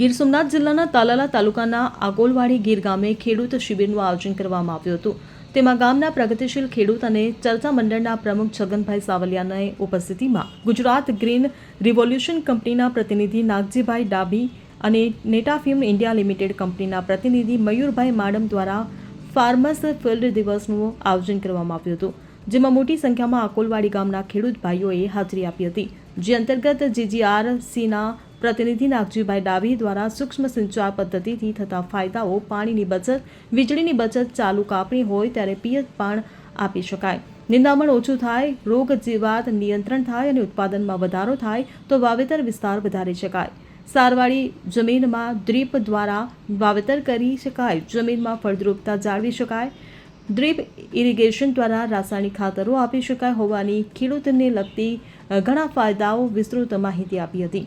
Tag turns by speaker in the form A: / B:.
A: ગીર સોમનાથ જિલ્લાના તાલાલા તાલુકાના આગોલવાડી ગીર ગામે ખેડૂત શિબિરનું આયોજન કરવામાં આવ્યું હતું. તેમાં ગામના પ્રગતિશીલ ખેડૂત અને ચર્ચા મંડળના પ્રમુખ છગનભાઈ સાવલિયાની ઉપસ્થિતિમાં ગુજરાત ગ્રીન રિવોલ્યુશન કંપનીના પ્રતિનિધિ નાગજીભાઈ ડાભી અને નેટાફિલ્મ ઇન્ડિયા લિમિટેડ કંપનીના પ્રતિનિધિ મયુરભાઈ માડમ દ્વારા ફાર્મર્સ ફિલ્ડ દિવસનું આયોજન કરવામાં આવ્યું હતું, જેમાં મોટી સંખ્યામાં આકોલવાડી ગામના ખેડૂત ભાઈઓએ હાજરી આપી હતી. જે અંતર્ગત જીજીઆરસીના પ્રતિનિધિ નાગજીભાઈ ડાભી દ્વારા સૂક્ષ્મ સિંચાઈ પદ્ધતિથી થતા ફાયદાઓ, પાણીની બચત, વીજળીની બચત ચાલુ કાપણી હોય ત્યારે પિયત પણ આપી શકાય. નિંદામણ ઓછું થાય, રોગ જીવાત નિયંત્રણ થાય અને ઉત્પાદનમાં વધારો થાય તો વાવેતર વિસ્તાર વધારી શકાય. સારવાળી જમીનમાં ડ્રીપ દ્વારા વાવેતર કરી શકાય. જમીનમાં ફળદ્રુપતા જાળવી શકાય. ડ્રીપ ઇરિગેશન દ્વારા રાસાયણિક ખાતરો આપી શકાય હોવાની ખેડૂતને લગતી ઘણા ફાયદાઓ વિસ્તૃત માહિતી આપી હતી.